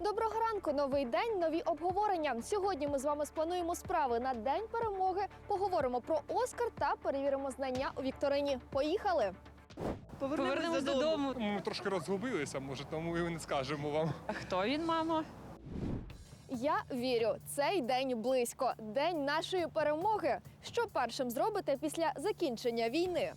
Доброго ранку, новий день, нові обговорення. Сьогодні ми з вами сплануємо справи на день перемоги. Поговоримо про Оскар та перевіримо знання у вікторині. Поїхали! Повернемось додому. Ми трошки розгубилися, може, тому і не скажемо вам. А хто він, мамо? Я вірю, цей день близько. День нашої перемоги. Що першим зробите після закінчення війни?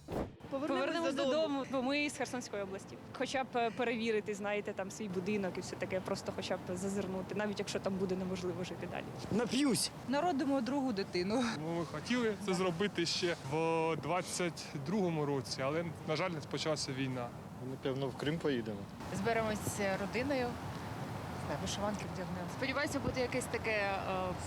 Повернемось додому, бо ми з Херсонської області. Хоча б е, перевірити, знаєте, там свій будинок і все таке, просто хоча б зазирнути, навіть якщо там буде неможливо жити далі. Нап'юсь. Народимо другу дитину. Ну, Ми хотіли це зробити ще в 22-му році, але, на жаль, почалася війна. Напевно, в Крим поїдемо. Зберемось з родиною. Не Вишиванки вдягнемо. Сподіваюся, буде якесь таке е,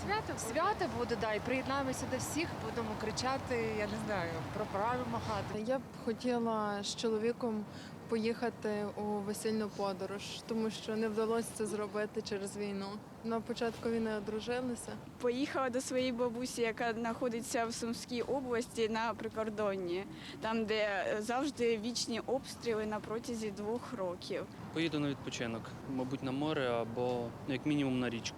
свято. Свято буде, да, і приєднаємося до всіх, будемо кричати, я не знаю, про праві махати. Я б хотіла з чоловіком поїхати у весільну подорож, тому що не вдалося це зробити через війну. На початку війни одружилися. Поїхала до своєї бабусі, яка знаходиться в Сумській області на прикордонні, там, де завжди вічні обстріли на протязі двох років. Поїду на відпочинок, мабуть, на море або ну, як мінімум на річку.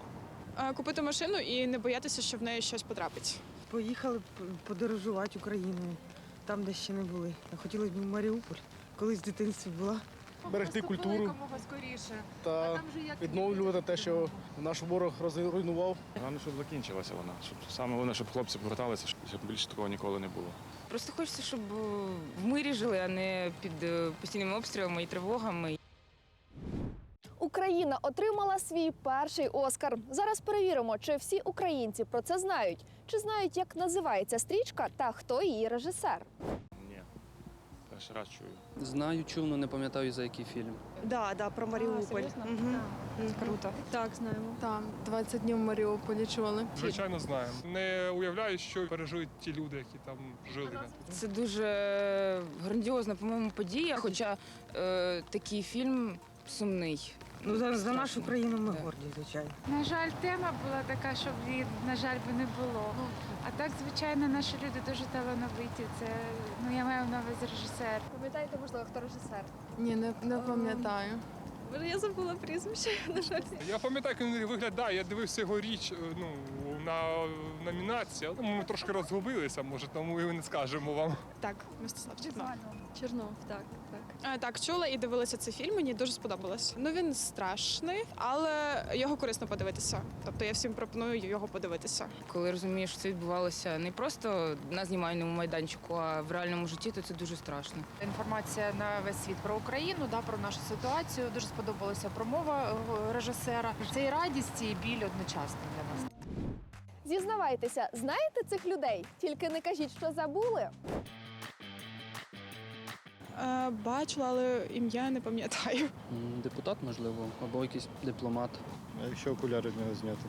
Купити машину і не боятися, що в неї щось потрапить. Поїхали подорожувати Україною, там, де ще не були. Хотілося б в Маріуполь, колись в дитинстві була. Берегти культуру Якомога скоріше. та відновлювати те, що наш ворог розруйнував. Головне, щоб закінчилася вона. Щоб саме головне, щоб хлопці поверталися, щоб більше такого ніколи не було. Просто хочеться, щоб е, в мирі жили, а не під е, постійними обстрілами і тривогами. Україна отримала свій перший Оскар. Зараз перевіримо, чи всі українці про це знають, чи знають, як називається стрічка та хто її режисер. Перший раз чую. Знаю, чув, але не пам'ятаю за який фільм. Да, да, про Маріуполь. Мгм. Круто. Так, знаємо. Там 20 днів в Маріуполі чули. Звичайно, знаємо. Не уявляю, що переживуть ті люди, які там жили. Це дуже грандіозна, по-моєму, подія, хоча е, такий фільм сумний. Ну, за, за нашу країну ми горді, звичайно. На жаль, тема була така, щоб її, на жаль, би не було. А так, звичайно, наші люди дуже талановиті. Це ну я маю на увазі режисер. Пам'ятаєте, можливо, хто режисер? Ні, не, не пам'ятаю. Я забула прізвище, на жаль. Я пам'ятаю, як він виглядає. Я дивився його річ е, ну, на номінації, але ми трошки розгубилися, може, тому і не скажемо вам. Так, Мистислав Чернов. Чернов, так, так. Так, чула і дивилася цей фільм, мені дуже сподобалось. Ну він страшний, але його корисно подивитися. Тобто я всім пропоную його подивитися. Коли розумієш, що це відбувалося не просто на знімальному майданчику, а в реальному житті, то це дуже страшно. Інформація на весь світ про Україну, да, про нашу ситуацію. Дуже сподобалася промова е, режисера. Це і радість, і біль одночасно для нас. Зізнавайтеся, знаєте цих людей? Тільки не кажіть, що забули. Е, бачила, але ім'я не пам'ятаю. Депутат, можливо, або якийсь дипломат. А якщо окуляри не зняти?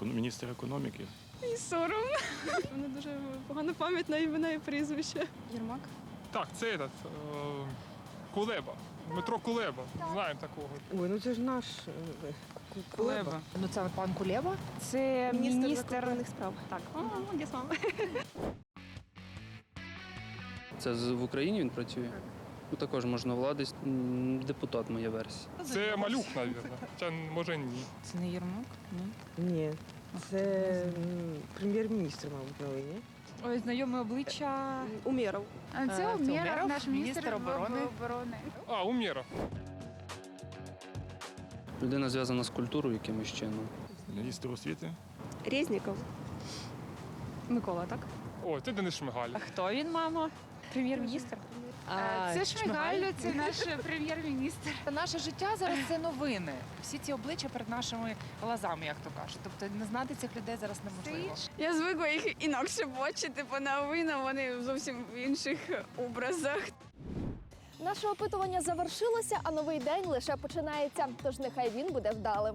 Міністр економіки. І соромно. Мене дуже погана пам'ять на імена і прізвище. Єрмак? Так, це этот, е, Кулеба. Дмитро Кулеба. Знаємо такого. Ой, ну це ж наш е, Кулеба. Ну це пан Кулєва. Це міністр, справ. Так, о, молодець, мама. Це в Україні він працює. Ну, також можна владись. Депутат, моя версія. Це малюк, мабуть. Хоча, може, ні. Це не Єрмак? Ні. Ні, це прем'єр-міністр, мабуть, новий, ні? Ой, знайоме обличчя. Умєров. А Е, це це Умєров, Умєров, наш міністр міністр оборони. оборони. А, Умєров. Людина зв'язана з культурою якимось чином. Міністр освіти. Резніков. Микола, так? О, це Денис Шмигаль. А хто він, мамо? Прем'єр-міністр? А, це Шмигаль, це наш прем'єр-міністр. Наше життя зараз це новини. Всі ці обличчя перед нашими глазами, як то кажуть. Тобто не знати цих людей зараз неможливо. Я звикла їх інакше бачити по новинам, вони зовсім в інших образах. Наше опитування завершилося, а новий день лише починається. Тож нехай він буде вдалим.